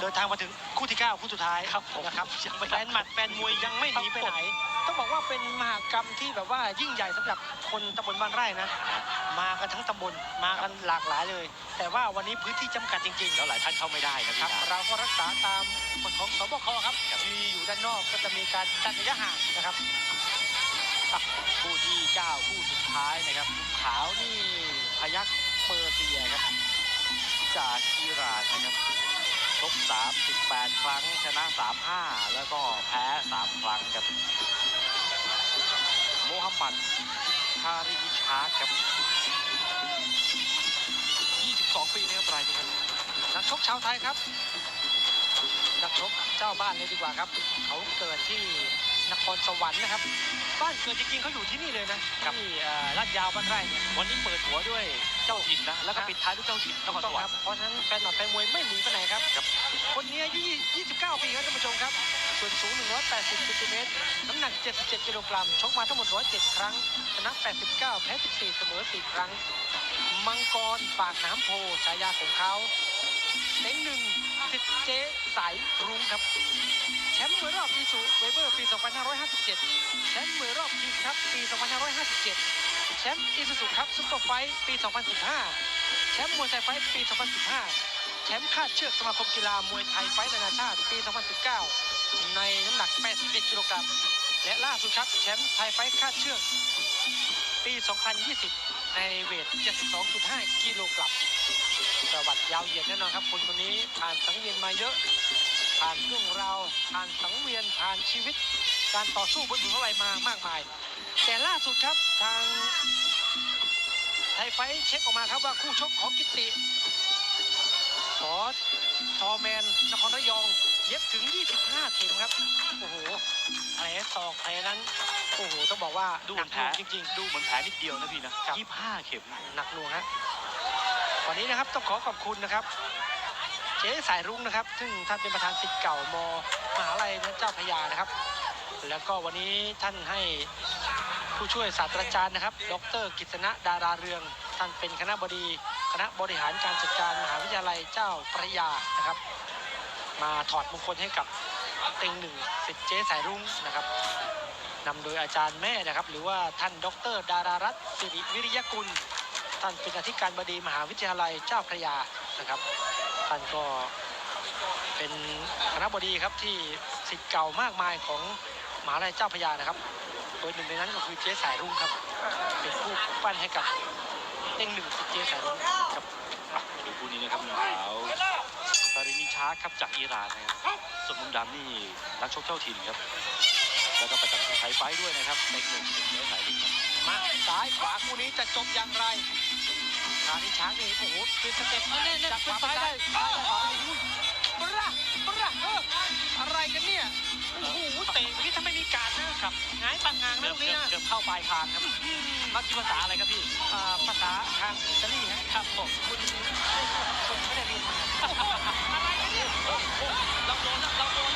เดินทางมาถึงคู่ที่ 9 คู่สุดท้ายครับนะครับแฟนหมัดแฟนมวยยังไม่หนีไปไหน ต้องบอกว่าเป็นมหากรรมที่แบบว่ายิ่งใหญ่สำหรับคนตำบลบ้านไร่นะ มากันทั้งตำบลมากันหลากหลายเลย แต่ว่าวันนี้พื้นที่จำกัดจริงๆ แล้วหลายท่านเข้าไม่ได้นะคพี่รับนะเราก็รักษาตามกฎของสบคครับมีอยู่ด้านนอกก็จะมีการจัดระยะห่างนะครับอะคู่ที่ 9 คู่สุดท้ายนะครับขาวนี่พยักเปอร์เซียครับ จากอิหร่านนะครับชก38 ครั้ง ชนะ 35 แล้วก็แพ้ 3 ครั้งครับ โมฮัมหมัดคาริมิชาร์ครับ 22 ปีนะครับรายนี้ครับนักชกชาวไทยครับ นักชกเจ้าบ้านเลยดีกว่าครับ เขาเกิดที่ นครสวรรค์นะครับ บ้านเกิดจริงๆเขาอยู่ที่นี่เลยนะที่เอ่อลาดยาวบ้านไร่เนี่ยวันนี้เปิดหัวด้วยเจ้าถิ่นนะแล้วก็ปิดท้ายด้วยเจ้าถิ่นนครต้สองวรครรับค์เพราะฉะนั้นแฟนหมัดแฟนมวยไม่หนีไปไหนครับครับ คนนี้อายุ29 ปีครับท่านผู้ชมครับ ส่วนสูง 180เซนติเมตรน้ำหนัก 77กิโลกรัมชกมาทั้งหมด 107 ครั้งชนะ 89 แพ้ 14 เสมอ 4 ครั้ง มังกรปากน้ำโพฉายาของเขาเต็งหนึ่งสิทธิ์เจ๊สายรุ้งครับ แชมป์มวยรอบอีสุเวเบอร์ปี 2557 แชมป์มวยรอบคิงครับปี 2557 แชมป์อีซูซูครับซุปเปอร์ไฟท์ปี 2015 แชมป์มวยไทยไฟท์ปี 2015 แชมป์คาดเชือกสมาคมกีฬามวยไทยไฟท์นานาชาติปี 2019 ในน้ำหนัก 81 กิโลกรัม และล่าสุดครับแชมป์ไทยไฟท์คาดเชือกปี 2020 ในเวท 72.5 กิโลกรัมประวัติยาวเหยียดแน่นอนครับคนคนนี้ผ่านสังเวียนมาเยอะ ผ่านเรื่องราวผ่านสังเวียนผ่านชีวิต การต่อสู้บนบุพอะไรมามากมาย แต่ล่าสุดครับทางไทยไฟท์เช็คออกมาครับว่าคู่ชกของกิตติสอทอแมนนครระยอง เย็บถึง 25 เข็มครับ โอ้โหแผลศอกแผลนั้น โอ้โห ต้องบอกว่าดูหเหนัมืกอนแผลหน่วงจริงๆ ดูเหมือนแผลนิดเดียวนะพี่นะครับยี่ห้าเข็ม หนักหน่วงฮะวันนี้นะครับต้องขอขอบคุณนะครับ เจ๊สายรุ้งนะครับ ซึ่งท่านเป็นประธานสิทธิ์เก่ามมหาลัยเจ้าพยานะครับ แล้วก็วันนี้ท่านให้ผู้ช่วยศาสตราจารย์นะครับ ดรกิษณะดาราเรือง ท่านเป็นคณะบดีคณะบริหารการจัดการมหาวิทยาลัยเจ้าพระยานะครับ มาถอดมงคลให้กับเต็งหนึ่งสิทธิ์เจ๊สายรุ้งนะครับนำโดยอาจารย์แม่นะครับ หรือว่าท่านดร ดารารัตน์สิริวิริยกุล ท่านเป็นอธิการบดีมหาวิทยาลัยเจ้าพระยา นะครับ ท่านก็เป็นคณะบดีครับที่สิทธิ์เก่ามากมายของมหาลัยเจ้าพระยานะครับ โดยหนึ่งในนั้นก็คือเจ๊สายรุ่งครับ เป็นผู้ปั้นให้กับเต้งหนึ่งสิทธิ์เจ๊สายรุ่งครับอะมาดูคู่นี้นะครับขาวคาริมิชาร์ครับจากอิหร่านนะครับส่วนมุมดำนี่นักชกเจ้าถิ่นครับแล้วก็ประจำไทยไฟท์ด้วยนะครับในหนึ่งสิบเมตรสายลิงครับมาซ้ายขวาคู่นี้จะจบอย่างไร ทางนี้ช้างนี่โอ้โหคือสเต็ปเอาแน่ๆจากขวาไปซ้ายซ้ายขวาอุ้ยประประเอออะไรกันเนี่ยโอ้โหเตะเมื่อกี้ถ้าไม่มีการนะครับหงายปังงางนะเกืตอบรงนี้เกือบนะเกือบเข้าปลายคางครับมักกี้ภาษาอะไรครับพี่อ่าภาษาทางอิตาลีฮะครับผมคุณคนไม่ได้เรียนมา โอ้โหอะไรกันเนี่ยโอ้โหเราโดนแล้วเราโดนแล้ว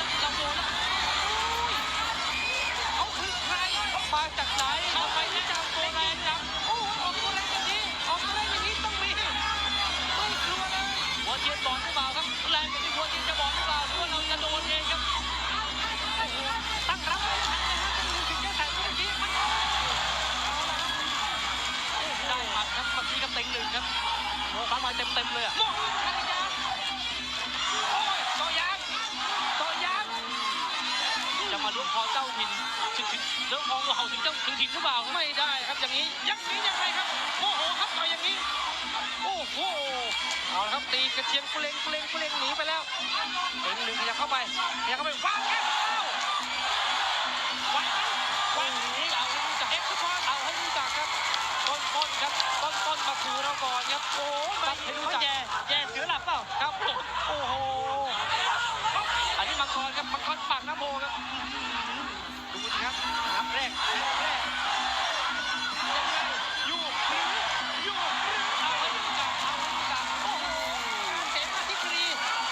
ถึงถึงล้วงคอเราถึงเจ้าถึงถิ่นหรือเปล่าครับไม่ได้ครับอย่างนี้อยังนี้ยังไงครับโอ้โหครับต่อยอย่างนี้ โอ้โหเอาละครับตีกระเทียมกุเลงกุเลงกุเลงหนีไปแล้วเต็งหนึ่งขยับเข้าไปขยับเข้าไปวางแข้งเข้าไหวไหมไหวหนีเอาให้รู้จักเอ็กซ์พอร์ตเอาให้รู้จักครับต้นต้นครับต้นต้นมาขู่เราก่อนครับโอ้โหตัไม่ดให้ให้รู้รู้จัจักกแย่แย่เสือหลับเปล่าครับโอ้โหอันนี้มังกรครับมังกรปากน้ำโพครับอื้อหือดูสิ ครับนับแรกนับแรกยังไงอยู่หรืออยู่หรือเอาให้รู้จักเอาให้รู้จักโอ้โหเสมาธิกรี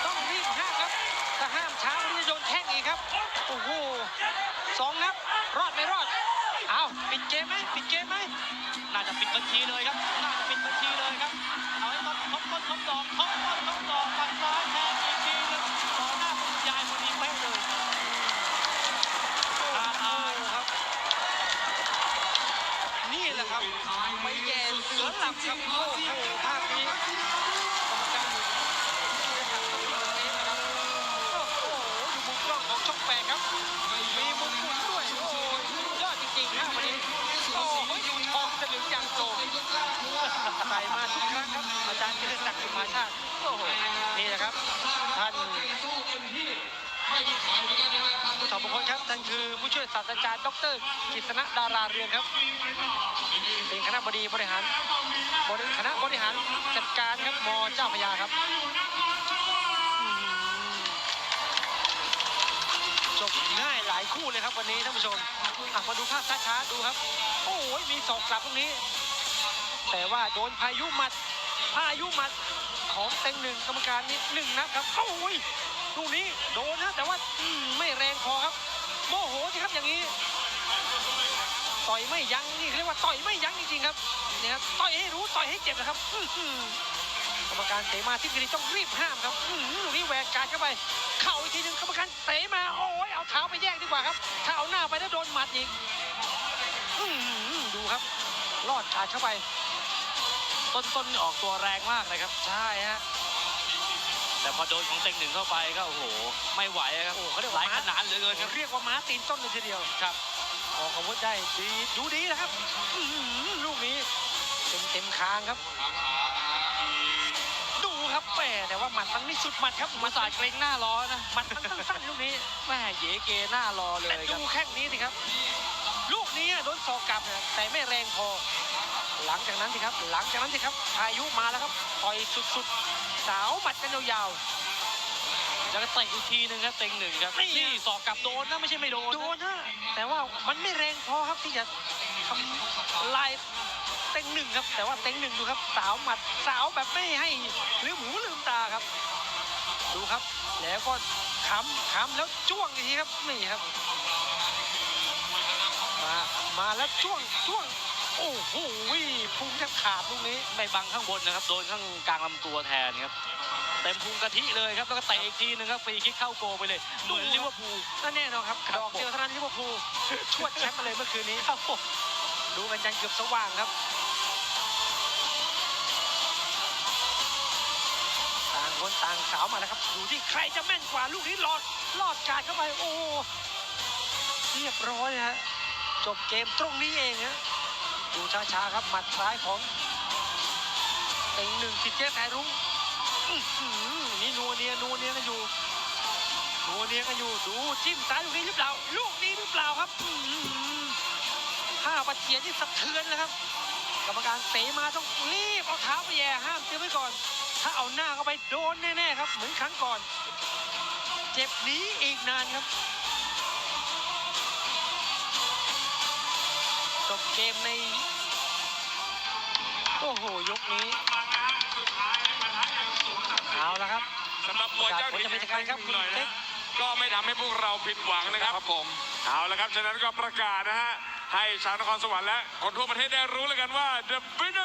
ต้องรีบห้ามครับถ้าห้ามช้ามันจะโดนแท่งอีกครับโอ้โหสองนับรอดไม่รอดเอาปิดเกมไหมปิดเกมไหมน่าจะปิดบัญชีเลยครับน่าจะปิดบัญชีเลยครับ เอาให้ต้นทบต้นทบดอกทบต้นทบดอกปัดซ้ายแทงอีก หลับครับโอ้โหภาพนี้กรรมการอยู่ที่ระดับตรงนี้นะครับโอ้โหดูมุมกล้องของช่องแปดครับ มีมุมหมุนด้วย โอ้โหยอดจริงๆนะวันนี้โอ้โหทองสลึงอย่างโตใส่มาทุกครั้งครับ อาจารย์กิติศักดิ์สุภาชาติ โอ้โห นี่นะครับ ท่านผู้ถอดม งคลครับท่านคือผู้ช่วยศาสตราจารย์ดรกิษณะดาราเรืองครับ เป็นคณะบดีบริหารบริคณะบริหารจัดการครับมเจ้าพยาครับจบง่ายหลายคู่เลยครับวันนี้ท่านผู้ชมอะมาดูภาพช้าๆดูครับ โอ้ยมีศอกกลับตรงนี้ แต่ว่าโดนพายุหมัดพายุหมัดของเต็งหนึ่งกรรมการนี่หนึ่งนะครับโอ้ย ครับอย่างนี้ต่อยไม่ยั้งนี่เรียกว่าต่อยไม่ยั้งจริงๆครับเนี่ยครับต่อยให้รู้ต่อยให้เจ็บนะครับอื้อหือกรรมการเตะมาที่กรีต้องรีบห้ามครับอือหือลูกนี้แหวกการเข้าไป เข่าอีกทีหนึงกรรมการเตะมาโอ้ยเอาเท้าไปแยกดีกว่าครับ ถ้าเอาหน้าไปแล้วโดนหมัดอีกอื้อหือดูครับ ลอดการเข้าไปต้นต้นๆออกตัวแรงมากนะครับ ใช่ฮะ แต่พอโดนของเต็งหนึ่งเข้าไปก็โอ้โห ไม่ไหวครับโอ้เขาเรียกหว่าลายขนาดเหลือเกินครับเรียกว่าม้าตีนต้นเลยทีเดียวครับออกอาวุธได้ดีดูดีนะครับอื้อหือลูกนี้เต็มเต็มคางครับ ดูครับแหมแต่ว่าหมัดมันไม่สุดหมัดครับหมามัดสายเกรงหน้ารอนะหมัดมันสั้นๆลูกนี้แม่เยเกหน้ารอเลแต่ยครัดูบแข้งนี้สิครับ ลูกนี้โดนศอกกลับนะแต่ไม่แรงพอ หลังจากนั้นสิครับ หลังจากนั้นสิครับพายุมาแล้วครับต่อยสุดๆ สาวหมัดกันยาวแล้วก็เตะอีกทีหนึงครับเต็งหนึ่งครับนี่ นี่สอกกลับโดนนะไม่ใช่ไม่โดนๆโดนนะแต่ว่ามันไม่แรงพอครับที่จะทำลายเต็งหนึ่งครับ แต่ว่าเต็งหนึ่งดูครับสาวหมัดสาวแบบไม่ให้ลืมหูลืมตาครับ ดูครับ แล้วก็ขำขำแล้วจ้วงอีกทีครับนี่ครับ มา มาแล้วจ้วงจ้วง โอ้โหพุงแทบขาดลูกนี้ไม่บังข้างบนนะครับ โดนข้างกลางลำตัวแทนครับเต็มพุงกะทิเลยครับแล้วก็เตะอีกทีหนึงครับฟรีคิกเข้าโกไปเลยเหมือนลิเวอร์พูลนั่นแน่นอนครับครับดอกเดียวเท่านั้นลิเวอร์พูลชวดแชมป์มาเลยเมื่อคืนนี้ครับผมดูกันยันเกือบสว่างครับต่างคนต่างสาวมาแล้วครับอยู่ที่ใครจะแม่นกว่าลูกนี้หลอดลอดการเข้าไปโอ้โหเรียบร้อยฮะจบเกมตรงนี้เองฮะ ดูช้าๆครับหมัดซ้ายของเต็งหนึ่งสิทธิ์เจ๊สายรุ้งนี่นัวเนียนัวเนียกันอยู่นัวเนียกันอยู่ดูจิ้มซ้ายลูกนี้หรือเปล่า ลูกนี้หรือเปล่าครับอื้อหือห้าปัจเจียนนี่สะเทือนแล้วครับ กรรมการเตะมาต้องรีบเอาเท้าไปแย่ห้ามเตือนไว้ก่อน ถ้าเอาหน้าเข้าไปโดนแน่ๆครับเหมือนครั้งก่อน เจ็บหนี้อีกนานครับจบเกมใน โอ้โหยกนี้เอาละครับสำหรับมวยเจ้าถิ่นประกาศผลจะเป็นยังไงครับคุณหน่อยเป๊นะกก็ไม่ทำให้พวกเราผิดหวังนะครับครับผมเอาละครับฉะนั้นก็ประกาศนะฮะให้ชาวนครสวรรค์และคนทั่วประเทศได้รู้แล้วกันว่า the winner